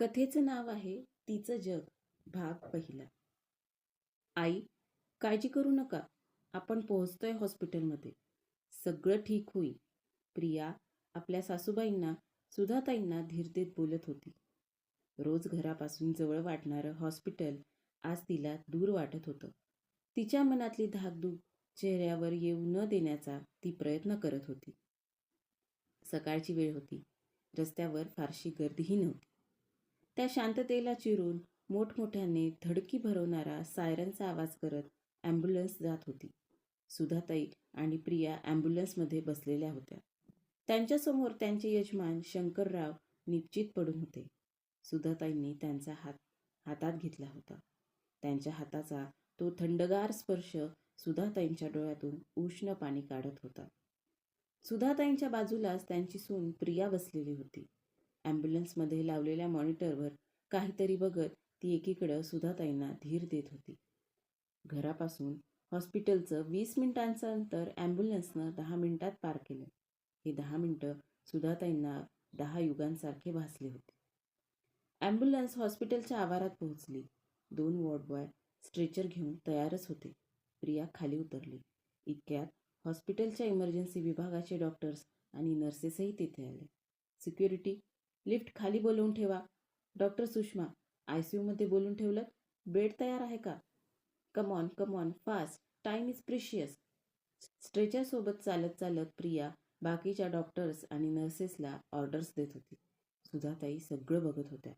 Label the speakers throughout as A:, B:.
A: कथेचं नाव आहे तिचं जग भाग पहिला. आई काळजी करू नका आपण पोहोचतोय हॉस्पिटलमध्ये. सगळं ठीक होईल. प्रिया आपल्या सासूबाईंना सुधाताईंना धीर देत बोलत होती. रोज घरापासून जवळ वाटणारं हॉस्पिटल आज तिला दूर वाटत होतं. तिच्या मनातली धाकधूक चेहऱ्यावर येऊ न देण्याचा ती प्रयत्न करत होती. सकाळची वेळ होती. रस्त्यावर फारशी गर्दीही नव्हती. त्या शांततेला चिरून मोठमोठ्याने धडकी भरवणारा सायरनचा आवाज करत ॲम्ब्युलन्स जात होती. सुधाताई आणि प्रिया ॲम्ब्युलन्समध्ये बसलेल्या होत्या. त्यांच्यासमोर त्यांचे यजमान शंकरराव निश्चित पडून होते. सुधाताईंनी त्यांचा हात हातात घेतला होता. त्यांच्या हाताचा तो थंडगार स्पर्श सुधाताईंच्या डोळ्यातून उष्ण पाणी काढत होता. सुधाताईंच्या बाजूलाच त्यांची सून प्रिया बसलेली होती. ॲम्ब्युलन्समध्ये लावलेल्या मॉनिटरवर काहीतरी बघत ती एकीकडं सुधाताईंना धीर देत होती. घरापासून हॉस्पिटलचं वीस मिनिटांचं अंतर ॲम्ब्युलन्सनं दहा मिनिटात पार केलं. हे दहा मिनिटं सुधाताईंना दहा युगांसारखे भासले होते. ॲम्ब्युलन्स हॉस्पिटलच्या आवारात पोहोचली. दोन वॉर्डबॉय स्ट्रेचर घेऊन तयारच होते. प्रिया खाली उतरली. इतक्यात हॉस्पिटलच्या इमर्जन्सी विभागाचे डॉक्टर्स आणि नर्सेसही तिथे आले. सिक्युरिटी लिफ्ट खाली बोलवून ठेवा. डॉक्टर सुषमा आय सी यूमध्ये बोलून ठेवलं. बेड तयार आहे का? Come on come on fast time is precious स्ट्रेचरसोबत चालत चालत प्रिया बाकीच्या डॉक्टर्स आणि नर्सेसला ऑर्डर्स देत होती. सुधाताई सगळं बघत होत्या.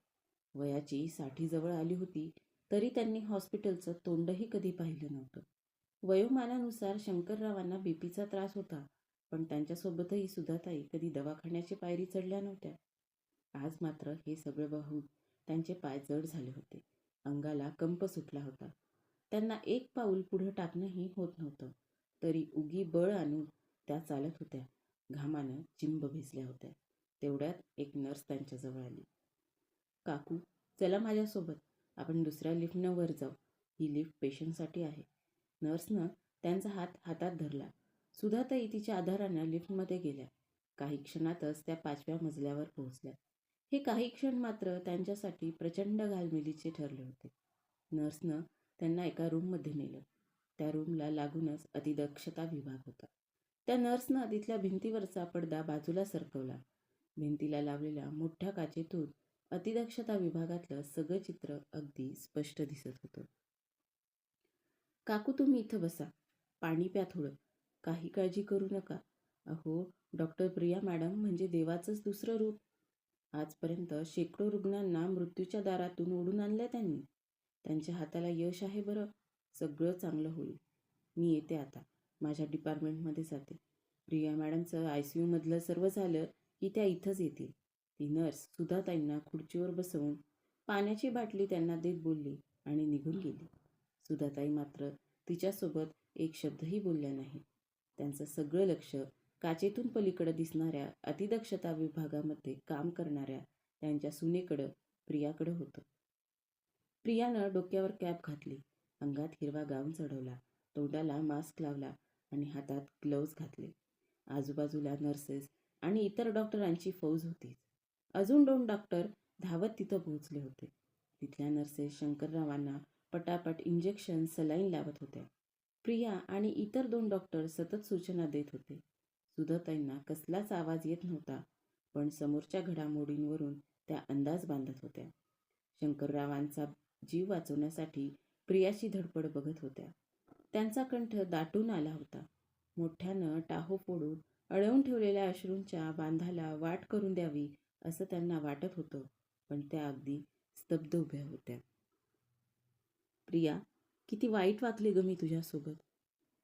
A: वयाची साठीजवळ आली होती तरी त्यांनी हॉस्पिटलचं तोंडही कधी पाहिलं नव्हतं. वयोमानानुसार शंकररावांना बीपीचा त्रास होता पण त्यांच्यासोबतही सुधाताई कधी दवाखान्याची पायरी चढल्या नव्हत्या. आज मात्र हे सगळं बघून त्यांचे पाय जड झाले होते. अंगाला कंप सुटला होता. त्यांना एक पाऊल पुढं टाकणंही होत नव्हतं. तरी उगी बळ आणून त्या चालत होत्या. घामानं चिंब भिजल्या होत्या. तेवढ्यात एक नर्स त्यांच्याजवळ आली. काकू चला माझ्यासोबत. आपण दुसऱ्या लिफ्टनं वर जाऊ. ही लिफ्ट पेशंटसाठी आहे. नर्सनं त्यांचा हात हातात धरला. सुधाताई तिच्या आधारानं लिफ्टमध्ये गेल्या. काही क्षणातच त्या पाचव्या मजल्यावर पोहोचल्या. हे काही क्षण मात्र त्यांच्यासाठी प्रचंड घालमेलीचे ठरले होते. नर्सनं त्यांना एका रूममध्ये नेलं. त्या रूमला लागूनच अतिदक्षता विभाग होता. त्या नर्सनं तिथल्या भिंतीवरचा पडदा बाजूला सरकवला. भिंतीला लावलेल्या मोठ्या काचेतून अतिदक्षता विभागातलं सगळं चित्र अगदी स्पष्ट दिसत होतं. काकू तुम्ही इथं बसा. पाणी प्या थोडं. काही काळजी करू नका. अहो डॉक्टर प्रिया मॅडम म्हणजे देवाचंच दुसरं रूप. आजपर्यंत शेकडो रुग्णांना मृत्यूच्या दारातून ओढून आणलं त्यांनी. त्यांच्या हाताला यश आहे बरं सगळं चांगलं होईल. मी येते आता. माझ्या डिपार्टमेंटमध्ये जाते. प्रिया मॅडमचं आय सी यूमधलं सर्व झालं की त्या इथंच येतील. ती नर्स सुधाताईंना खुर्चीवर बसवून पाण्याची बाटली त्यांना देत बोलली आणि निघून गेली. सुधाताई मात्र तिच्यासोबत एक शब्दही बोलल्या नाही त्यांचं सगळं लक्ष काचेतून पलीकडं दिसणाऱ्या अतिदक्षता विभागामध्ये काम करणाऱ्या त्यांच्या सुनेकडं प्रियाकडं होतं. प्रियानं डोक्यावर कॅप घातली अंगात हिरवा गाऊन चढवला तोंडाला मास्क लावला आणि हातात ग्लव्ज घातले. आजूबाजूला नर्सेस आणि इतर डॉक्टरांची फौज होती. अजून दोन डॉक्टर धावत तिथं पोहोचले होते. तिथल्या नर्सेस शंकररावांना पटापट इंजेक्शन सलाईन लावत होत्या. प्रिया आणि इतर दोन डॉक्टर सतत सूचना देत होते. सुधताईंना कसलाच आवाज येत नव्हता पण समोरच्या घडामोडींवरून त्या अंदाज बांधत होत्या. शंकररावांचा जीव वाचवण्यासाठी प्रियाशी धडपड बघत होत्या. त्यांचा कंठ दाटून आला होता. मोठ्यानं टाहो फोडून अडवून ठेवलेल्या अश्रूंच्या बांधाला वाट करून द्यावी असं त्यांना वाटत होतं पण त्या अगदी स्तब्ध उभ्या होत्या. प्रिया किती वाईट वागली ग मी तुझ्यासोबत.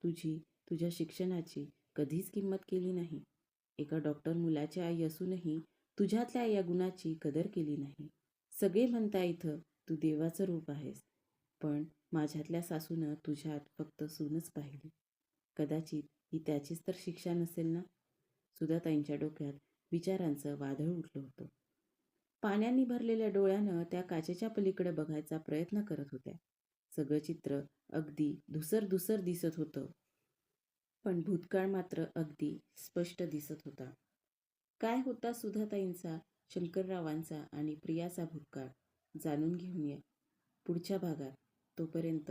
A: तुझी तुझ्या शिक्षणाची कधीच किंमत केली नाही. एका डॉक्टर मुलाची आई असूनही तुझ्यातल्या या गुणाची कदर केली नाही. सगळे म्हणता इथं तू देवाचं रूप आहेस. पण माझ्यातल्या सासूनं तुझ्यात फक्त सूनच पाहिली. कदाचित ही त्याचीच तर शिक्षा नसेल ना? सुधाताईंच्या डोक्यात विचारांचं वादळ उठलं होतं. पाण्याने भरलेल्या डोळ्यानं त्या काचेच्या पलीकडे बघायचा प्रयत्न करत होत्या. सगळं चित्र अगदी धुसर धुसर दिसत होतं. पण भूतकाळ मात्र अगदी स्पष्ट दिसत होता. काय होता सुधाताईंचा शंकररावांचा आणि प्रियाचा भूतकाळ? जाणून घेऊया. पुढच्या भागात. तोपर्यंत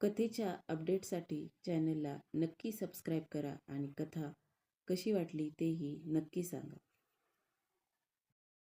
A: कथेच्या अपडेटसाठी चॅनलला नक्की सबस्क्राईब करा आणि कथा कशी वाटली तेही नक्की सांगा.